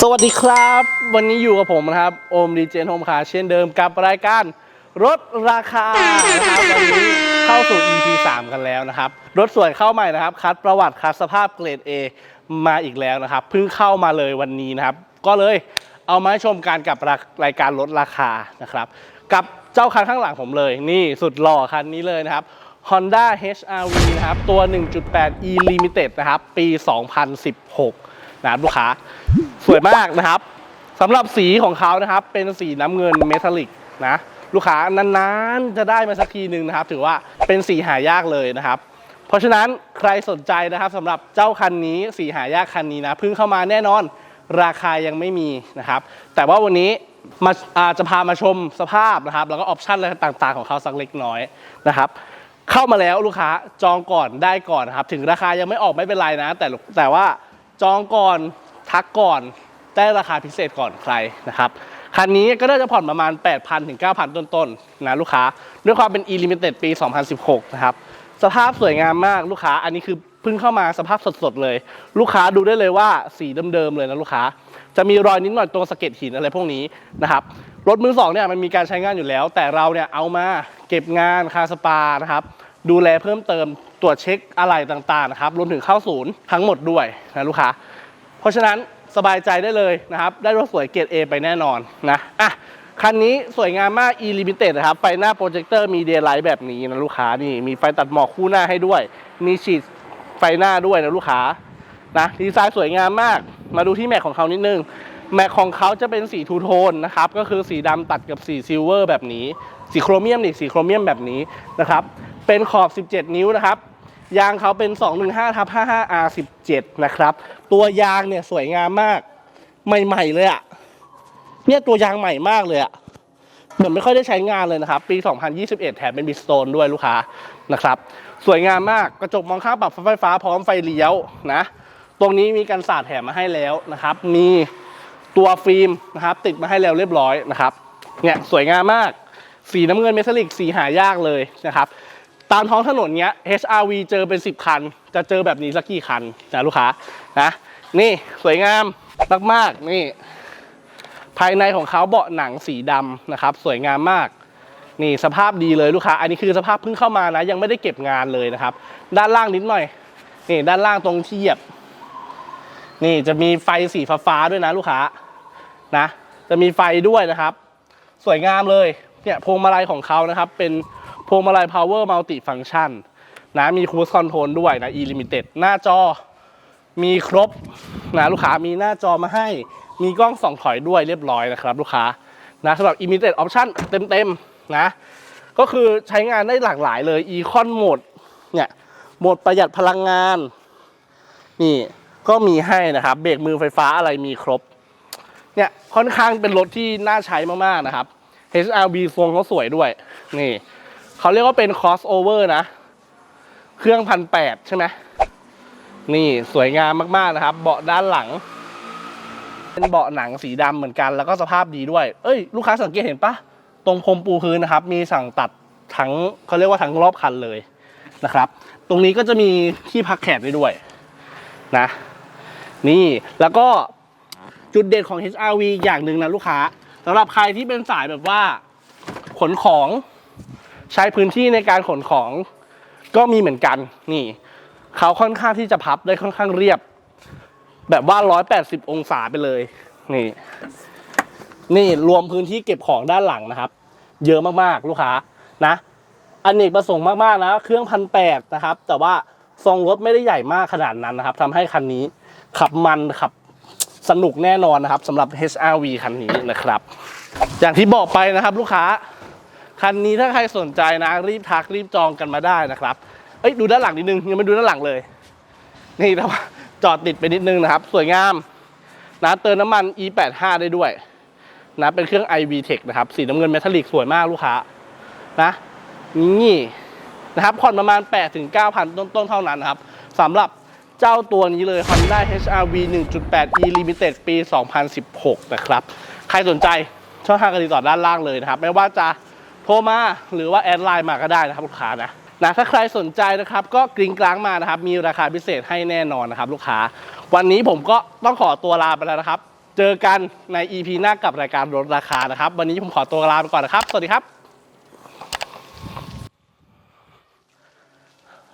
สวัสดีครับ วันนี้อยู่กับผมนะครับ โอมดีเจนโฮมคาเช่นเดิมกับรายการ รถราคานะครับวันนี้เข้าสู่ EP 3 กันแล้วนะครับ รถสวยเข้าใหม่นะครับ คัดประวัติคัดสภาพเกรด A มาอีกแล้วนะครับเพิ่งเข้ามาเลยวันนี้นะครับ ก็เลยเอามาให้ชมกันกับรายการลดราคานะครับ กับเจ้าคันข้างหลังผมเลย นี่สุดหล่อคันนี้เลยนะครับ Honda HRV นะครับตัว 1.8 E Limited นะครับ ปี 2016 นะครับลูกค้าสวยมากนะครับสำหรับสีของเขานะครับ เป็นสีน้ำเงินเมทัลลิกนะลูกค้านานๆ จะได้มาสักทีหนึ่งนะครับ ถือว่าเป็นสีหายากเลยนะครับ เพราะฉะนั้นใครสนใจนะครับสำหรับเจ้าคันนี้สีหายากคันนี้นะเพิ่งเข้ามาแน่นอนราคายังไม่มีนะครับ แต่ว่าวันนี้มาาจะพามาชมสภาพนะครับ แล้วก็ออปชันอะไรต่างๆ ของเขาสักเล็กน้อยนะครับ เข้ามาแล้วลูกค้าจองก่อนได้ก่อนนะครับ ถึงราคายังไม่ออกไม่เป็นไรนะ แต่แต่ว่า จองก่อนทักก่อนได้ราคาพิเศษก่อนใครนะครับคันนี้ก็น่าจะผ่อนประมาณ 8,000 ถึง 9,000 ต้นๆนะลูกค้า ด้วยความเป็น e limited ปี 2016 นะครับ สภาพสวยงามมากลูกค้า อันนี้คือเพิ่งเข้ามาสภาพสดๆเลย ลูกค้าดูได้เลยว่าสีเดิมๆเลยนะลูกค้า จะมีรอยนิดหน่อยตรงสะเก็ดหินอะไรพวกนี้นะครับ รถมือสองเนี่ยมันมีการใช้งานอยู่แล้ว แต่เราเนี่ยเอามาเก็บงานคาสปานะครับ ดูแลเพิ่มเติม ตรวจเช็คอะไรต่างๆนะครับรวมถึงเข้าศูนย์ทั้งหมดด้วยนะลูกค้า เพราะฉะนั้นสบายใจได้เลยนะครับ ได้รถสวยเกรด A ไปแน่นอนนะอะคันนี้สวยงามมาก e limited นะครับ ไฟหน้าโปรเจคเตอร์มีเดย์ไลท์แบบนี้นะลูกค้านี่มีไฟตัดหมอกคู่หน้าให้ด้วย มีฉีดไฟหน้าด้วยนะลูกค้านะดีไซน์สวยงามมากมาดูที่แม็กของเขานิดนึง แม็กของเขาจะเป็นสีทูโทนนะครับ ก็คือสีดำตัดกับสีซิลเวอร์แบบนี้ สีโครเมียมนี่สีโครเมียมแบบนี้นะครับ เป็นขอบ 17 นิ้วนะครับ ยางเขาเป็น 215ทับ 55R17 นะครับ ตัวยางเนี่ยสวยงามมาก ใหม่ๆเลยอะเนี่ยตัวยางใหม่มากเลยอะเหมือนไม่ค่อยได้ใช้งานเลยนะครับ ปี 2021 แถมเป็นบิสโตนด้วยลูกค้านะครับ สวยงามมาก กระจกมองข้างปรับไฟฟ้าพร้อมไฟเลี้ยวนะ ตรงนี้มีกันสาดแถมมาให้แล้วนะครับ มีตัวฟิล์มนะครับ ติดมาให้แล้วเรียบร้อยนะครับ เนี่ยสวยงามมาก สีน้ำเงินเมทัลลิกสีหายากเลยนะครับ ตามท้องถนนเนี้ย HRV เจอเป็น 10 คัน จะเจอแบบนี้สักกี่คันนะลูกค้านะนี่สวยงามมากๆนี่ ภายในของเขาเบาะหนังสีดำนะครับ สวยงามมาก นี่สภาพดีเลยลูกค้า อันนี้คือสภาพเพิ่งเข้ามานะ ยังไม่ได้เก็บงานเลยนะครับ ด้านล่างนิดหน่อยนี่ด้านล่างตรงที่เหยียบ นี่จะมีไฟสีฟ้าๆด้วยนะลูกค้านะจะมีไฟด้วยนะครับ สวยงามเลยเนี่ยพวงมาลัยของเขานะครับ เป็น พวงมาลัย power multi function นะมี cruise control ด้วยนะ e limited หน้าจอมีครบนะลูกค้ามีหน้าจอมาให้ มีกล้องส่องถอยด้วยเรียบร้อยนะครับลูกค้านะสำหรับ e limited option เต็มๆนะ ก็คือใช้งานได้หลากหลายเลย econ mode เนี่ยโหมดประหยัดพลังงาน นี่ก็มีให้นะครับเบรกมือไฟฟ้าอะไรมีครบ เนี่ยค่อนข้างเป็นรถที่น่าใช้มากๆนะครับ HRV ทรงเขาสวยด้วย นี่ เขาเรียกว่าเป็น crossover นะ เครื่องพันแปดใช่ไหมนี่สวยงามมากๆนะครับ เบาะด้านหลัง เป็นเบาะหนังสีดำเหมือนกัน แล้วก็สภาพดีด้วย เอ้ย ลูกค้าสังเกตเห็นปะตรงพรมปูพื้นนะครับ มีสั่งตัดทั้งเขาเรียกว่าทั้งรอบคันเลยนะครับ ตรงนี้ก็จะมีที่พักแขนไว้ด้วยนะ นี่แล้วก็จุดเด่นของ HRV อย่างหนึ่งนะลูกค้าสำหรับใครที่เป็นสายแบบว่า ขนของ ใช้พื้นที่ในการขนของก็มีเหมือนกันนี่เขาค่อนข้างที่จะพับได้ค่อนข้างเรียบ แบบว่า 180 องศาไปเลย นี่ นี่รวมพื้นที่เก็บของด้านหลังนะครับ เยอะมากๆลูกค้านะอันเนกประสงค์มากๆนะ เครื่องพันแปดนะครับ แต่ว่าทรงรถไม่ได้ใหญ่มากขนาดนั้นนะครับทำให้คันนี้ขับมันขับสนุกแน่นอนนะครับสำหรับ HRV คันนี้นะครับ อย่างที่บอกไปนะครับลูกค้า คันนี้ถ้าใครสนใจนะ รีบทักรีบจองกันมาได้นะครับเอ้ยดูด้านหลังนิดนึงยังไม่ดูด้านหลังเลย นี่แต่ว่าจอดติดไปนิดนึงนะครับ สวยงามนะเติมน้ำมัน E85 ได้ด้วยนะเป็นเครื่อง iV Tech นะครับ สีน้ำเงินเมทัลลิกสวยมากลูกค้านะนี่นะครับผ่อนประมาณ8-9,000ถึง 9,000 ต้นๆ เท่านั้นนะครับสำหรับเจ้าตัวนี้เลย Honda HRV 1.8 E Limited ปี 2016 นะครับ ใครสนใจช่องทางการติดต่อด้านล่างเลยนะครับ ไม่ว่าจะ โทรมาหรือว่าแอดไลน์มาก็ได้นะครับลูกค้านะนะถ้าใครสนใจนะครับก็กริ้งกลางมานะครับ มีราคาพิเศษให้แน่นอนนะครับ ลูกค้า วันนี้ผมก็ต้องขอตัวลาไปแล้วนะครับ เจอกันใน EP หน้ากับรายการรถราคานะครับ วันนี้ผมขอตัวลาไปก่อนนะครับ สวัสดีครับ